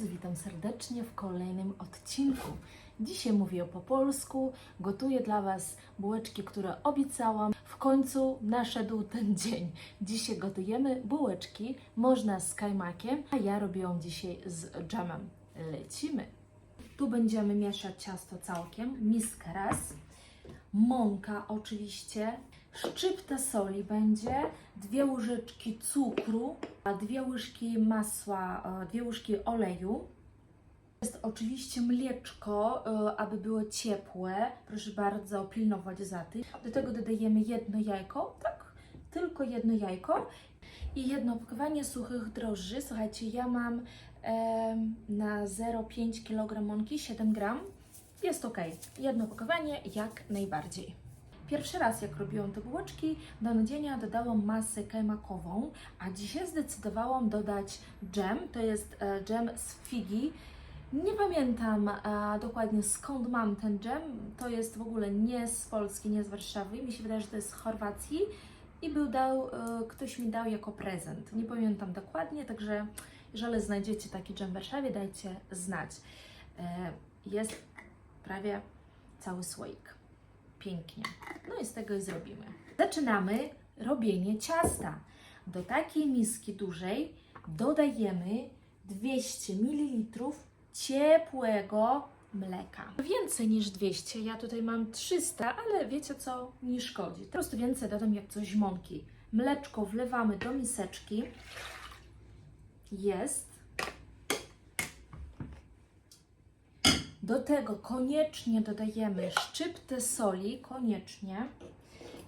witam serdecznie w kolejnym odcinku. Dzisiaj mówię po polsku, gotuję dla Was bułeczki, które obiecałam. W końcu naszedł ten dzień. Dzisiaj gotujemy bułeczki, można z kajmakiem, a ja robiłam dzisiaj z dżemem. Lecimy! Tu będziemy mieszać ciasto całkiem, miskę raz, mąka oczywiście, szczypta soli będzie, dwie łyżeczki cukru, a dwie łyżki masła, e, dwie łyżki oleju. Jest oczywiście mleczko, e, aby było ciepłe. Proszę bardzo pilnować za tym. Do tego dodajemy jedno jajko, tak, tylko jedno jajko i jedno opakowanie suchych drożdży. Słuchajcie, ja mam em, na 0,5 kg mąki 7 gram. Jest ok. Jedno opakowanie jak najbardziej. Pierwszy raz jak robiłam te bułeczki, do nadzienia dodałam masę kajmakową, a dzisiaj zdecydowałam dodać dżem. To jest e, dżem z figi. Nie pamiętam e, dokładnie skąd mam ten dżem. To jest w ogóle nie z Polski, nie z Warszawy. Mi się wydaje, że to jest z Chorwacji i był dał, e, ktoś mi dał jako prezent. Nie pamiętam dokładnie, także jeżeli znajdziecie taki dżem w Warszawie, dajcie znać. E, Jest prawie cały słoik. Pięknie. No i z tego i zrobimy. Zaczynamy robienie ciasta. Do takiej miski dużej dodajemy 200 ml ciepłego mleka. Więcej niż 200, ja tutaj mam 300, ale wiecie co, nie szkodzi. Po prostu więcej dodam jak coś mąki. Mleczko wlewamy do miseczki. Jest. Do tego koniecznie dodajemy szczyptę soli, koniecznie.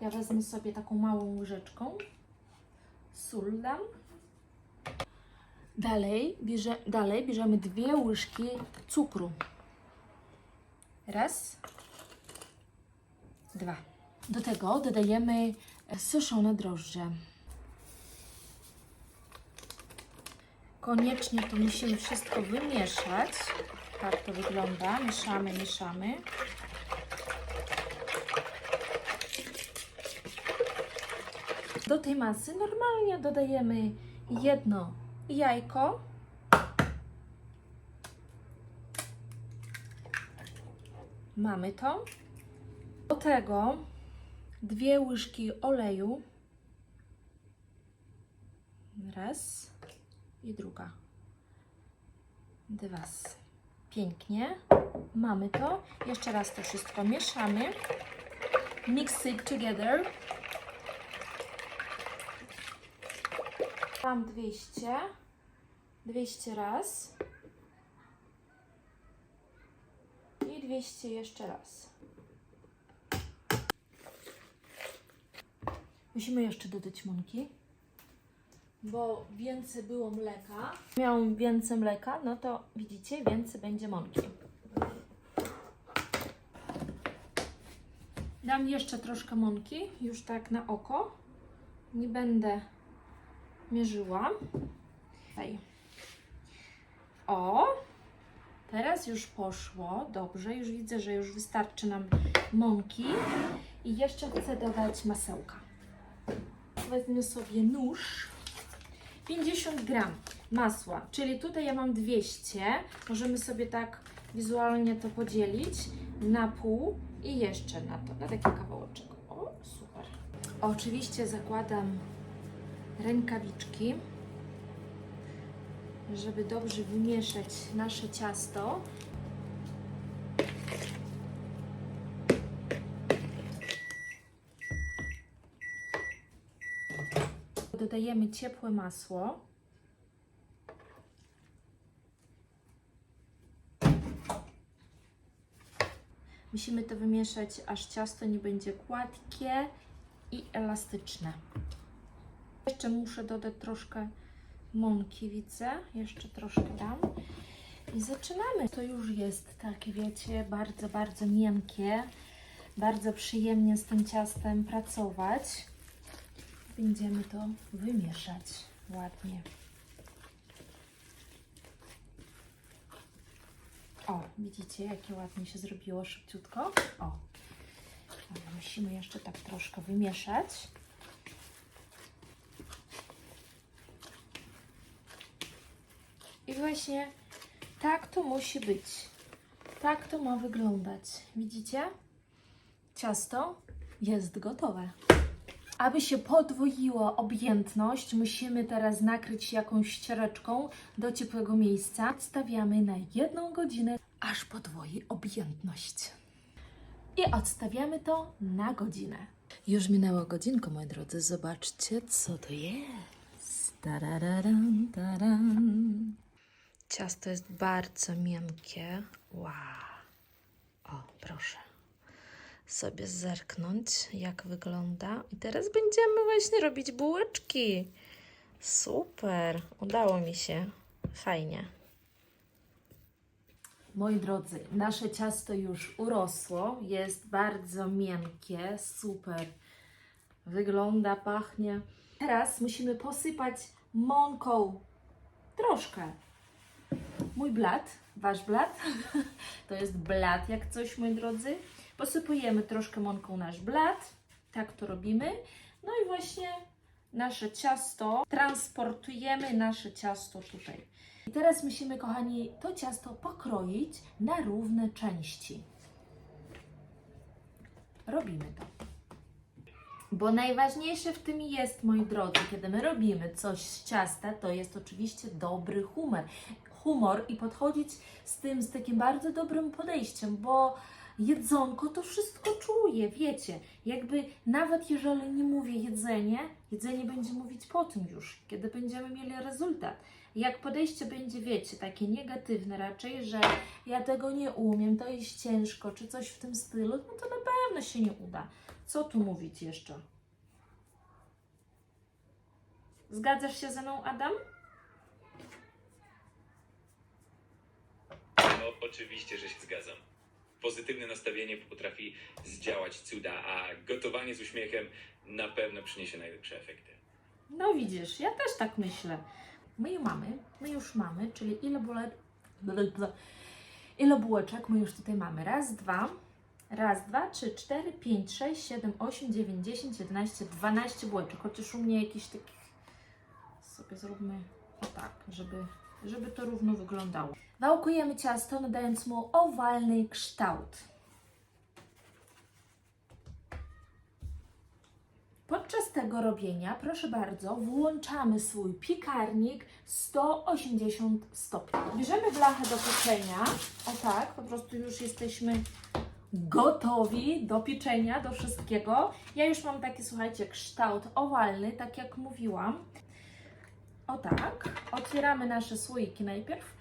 Ja wezmę sobie taką małą łyżeczką. Sól dam. Dalej, bierze, dalej bierzemy dwie łyżki cukru. Raz, dwa. Do tego dodajemy suszone drożdże. Koniecznie to musimy wszystko wymieszać. Tak to wygląda. Mieszamy, mieszamy. Do tej masy normalnie dodajemy jedno jajko. Mamy to. Do tego dwie łyżki oleju. Raz i druga. Dwa. Pięknie. Mamy to. Jeszcze raz to wszystko mieszamy. Mix it together. Mam 200. 200 raz. I 200 jeszcze raz. Musimy jeszcze dodać mąki bo więcej było mleka. Miałam więcej mleka, no to widzicie, więcej będzie mąki. Dam jeszcze troszkę mąki, już tak na oko. Nie będę mierzyła. O, teraz już poszło. Dobrze, już widzę, że już wystarczy nam mąki. I jeszcze chcę dodać masełka. Wezmę sobie nóż. 50 gram masła, czyli tutaj ja mam 200. Możemy sobie tak wizualnie to podzielić na pół i jeszcze na to, na taki kawałeczek. O, super. Oczywiście zakładam rękawiczki, żeby dobrze wymieszać nasze ciasto. Dodajemy ciepłe masło. Musimy to wymieszać, aż ciasto nie będzie gładkie i elastyczne. Jeszcze muszę dodać troszkę mąki, widzę. Jeszcze troszkę dam. I zaczynamy. To już jest takie, wiecie, bardzo, bardzo miękkie. Bardzo przyjemnie z tym ciastem pracować będziemy to wymieszać ładnie. O, widzicie, jakie ładnie się zrobiło szybciutko? O, musimy jeszcze tak troszkę wymieszać. I właśnie Tak to musi być. Tak to ma wyglądać. Widzicie? Ciasto jest gotowe. Aby się podwoiła objętność, musimy teraz nakryć jakąś ściereczką do ciepłego miejsca. Odstawiamy na jedną godzinę, aż podwoi objętność. I odstawiamy to na godzinę. Już minęła godzinka, moi drodzy. Zobaczcie, co to jest. Ciasto jest bardzo miękkie. Wow. O, proszę sobie zerknąć, jak wygląda. I teraz będziemy właśnie robić bułeczki. Super, udało mi się. Fajnie. Moi drodzy, nasze ciasto już urosło, jest bardzo miękkie, super. Wygląda, pachnie. Teraz musimy posypać mąką troszkę. Mój blat, wasz blat, to jest blat jak coś, moi drodzy. Posypujemy troszkę mąką nasz blat, tak to robimy. No i właśnie nasze ciasto, transportujemy nasze ciasto tutaj. I teraz musimy, kochani, to ciasto pokroić na równe części. Robimy to. Bo najważniejsze w tym jest, moi drodzy, kiedy my robimy coś z ciasta, to jest oczywiście dobry humor. Humor i podchodzić z tym z takim bardzo dobrym podejściem, bo jedzonko to wszystko czuje, wiecie. Jakby nawet jeżeli nie mówię jedzenie, jedzenie będzie mówić po tym już, kiedy będziemy mieli rezultat. Jak podejście będzie, wiecie, takie negatywne raczej, że ja tego nie umiem, to jest ciężko, czy coś w tym stylu, no to na pewno się nie uda. Co tu mówić jeszcze? Zgadzasz się ze mną, Adam? No, oczywiście, że się zgadzam. Pozytywne nastawienie potrafi zdziałać cuda, a gotowanie z uśmiechem na pewno przyniesie najlepsze efekty. No widzisz, ja też tak myślę. My już mamy, my już mamy, czyli ile bułeczek, ile bułeczek my już tutaj mamy? Raz, dwa, raz, dwa, trzy, cztery, pięć, sześć, siedem, osiem, dziewięć, dziesięć, jedenaście, dwanaście bułeczek. Chociaż u mnie jakiś taki, sobie zróbmy o tak, żeby, żeby to równo wyglądało. Wałkujemy ciasto, nadając mu owalny kształt. Podczas tego robienia, proszę bardzo, włączamy swój piekarnik 180 stopni. Bierzemy blachę do pieczenia. O tak, po prostu już jesteśmy gotowi do pieczenia, do wszystkiego. Ja już mam taki, słuchajcie, kształt owalny, tak jak mówiłam. O tak, otwieramy nasze słoiki najpierw.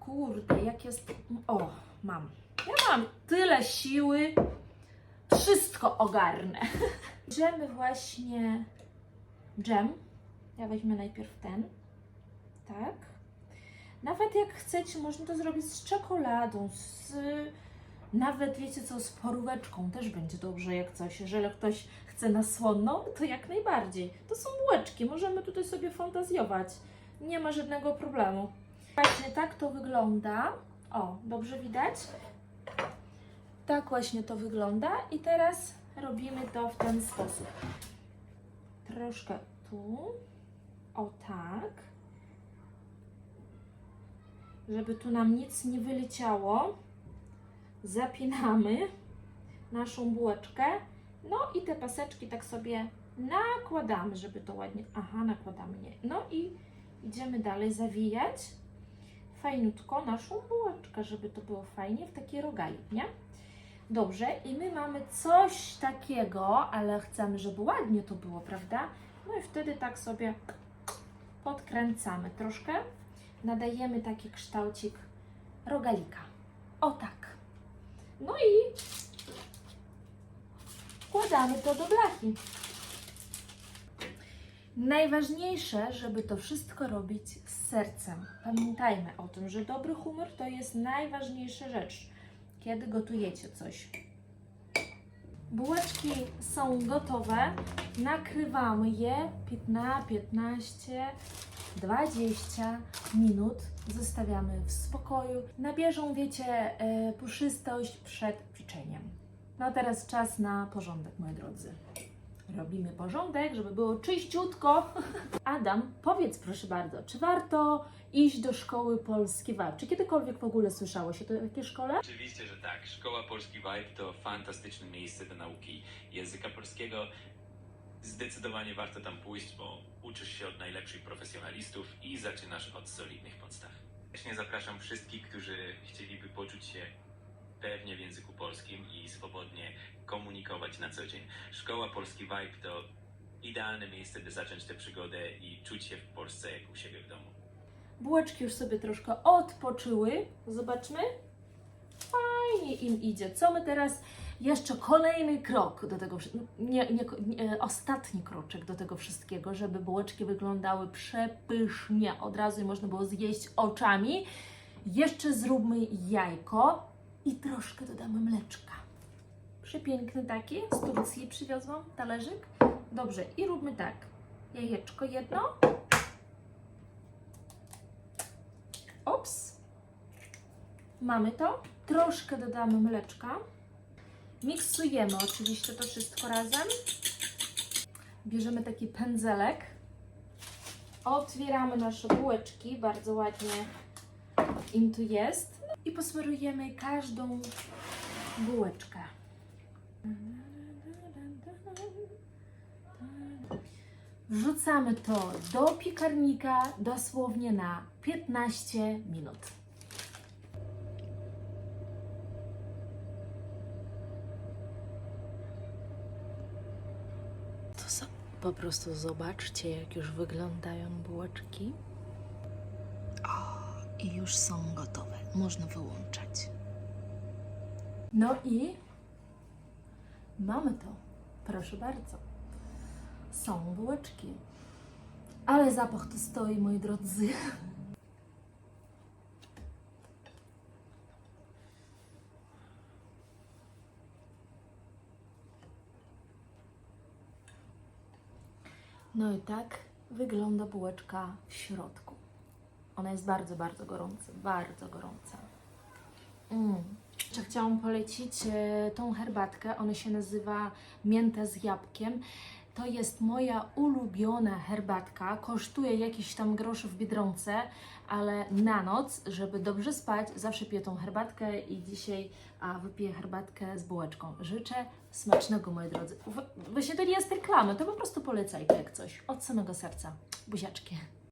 Kurde, jak jest... O, mam. Ja mam tyle siły, wszystko ogarnę. Bierzemy właśnie dżem. Ja weźmę najpierw ten. Tak. Nawet jak chcecie, można to zrobić z czekoladą, z... Nawet wiecie co, z poróweczką też będzie dobrze jak coś. Jeżeli ktoś chce na słonno, to jak najbardziej. To są bułeczki, możemy tutaj sobie fantazjować. Nie ma żadnego problemu. Właśnie tak to wygląda. O, dobrze widać? Tak właśnie to wygląda i teraz robimy to w ten sposób. Troszkę tu, o tak, żeby tu nam nic nie wyleciało. Zapinamy naszą bułeczkę, no i te paseczki tak sobie nakładamy, żeby to ładnie, aha, nakładamy, nie, no i idziemy dalej zawijać fajnutko naszą bułeczkę, żeby to było fajnie w taki rogalik, nie? Dobrze, i my mamy coś takiego, ale chcemy, żeby ładnie to było, prawda? No i wtedy tak sobie podkręcamy troszkę, nadajemy taki kształcik rogalika. O tak. No i wkładamy to do blachy. Najważniejsze, żeby to wszystko robić z sercem. Pamiętajmy o tym, że dobry humor to jest najważniejsza rzecz, kiedy gotujecie coś. Bułeczki są gotowe. Nakrywamy je na 15, 20 minut. Zostawiamy w spokoju. Nabierzą, wiecie, e, puszystość przed pieczeniem. No teraz czas na porządek, moi drodzy. Robimy porządek, żeby było czyściutko. Adam, powiedz proszę bardzo, czy warto iść do szkoły polski WAP? Czy kiedykolwiek w ogóle słyszało się o takiej szkole? Oczywiście, że tak. Szkoła Polski Vibe to fantastyczne miejsce do nauki języka polskiego. Zdecydowanie warto tam pójść, bo uczysz się od najlepszych profesjonalistów i zaczynasz od solidnych podstaw. Właśnie zapraszam wszystkich, którzy chcieliby poczuć się pewnie w języku polskim i swobodnie komunikować na co dzień. Szkoła Polski Vibe to idealne miejsce, by zacząć tę przygodę i czuć się w Polsce jak u siebie w domu. Bułeczki już sobie troszkę odpoczyły. Zobaczmy. Fajnie im idzie. Co my teraz? Jeszcze kolejny krok do tego, nie, nie, nie, ostatni kroczek do tego wszystkiego, żeby bułeczki wyglądały przepysznie. Od razu je można było zjeść oczami. Jeszcze zróbmy jajko i troszkę dodamy mleczka. Przepiękny taki, z Turcji przywiozłam talerzyk. Dobrze, i róbmy tak. Jajeczko jedno, Ops. Mamy to. Troszkę dodamy mleczka. Miksujemy oczywiście to wszystko razem. Bierzemy taki pędzelek. Otwieramy nasze bułeczki. Bardzo ładnie im tu jest. No I posmarujemy każdą bułeczkę. Wrzucamy to do piekarnika dosłownie na 15 minut. To so, po prostu zobaczcie, jak już wyglądają bułeczki. O, i już są gotowe. Można wyłączać. No i mamy to. Proszę bardzo są bułeczki. Ale zapach tu stoi, moi drodzy. No i tak wygląda bułeczka w środku. Ona jest bardzo, bardzo gorąca, bardzo gorąca. Mm. Jeszcze chciałam polecić e, tą herbatkę. Ona się nazywa mięta z jabłkiem. To jest moja ulubiona herbatka. Kosztuje jakiś tam groszy w biedronce, ale na noc, żeby dobrze spać, zawsze piję tą herbatkę i dzisiaj a, wypiję herbatkę z bułeczką. Życzę smacznego, moi drodzy. Właśnie to nie jest reklama, to po prostu polecajcie jak coś. Od samego serca. Buziaczki.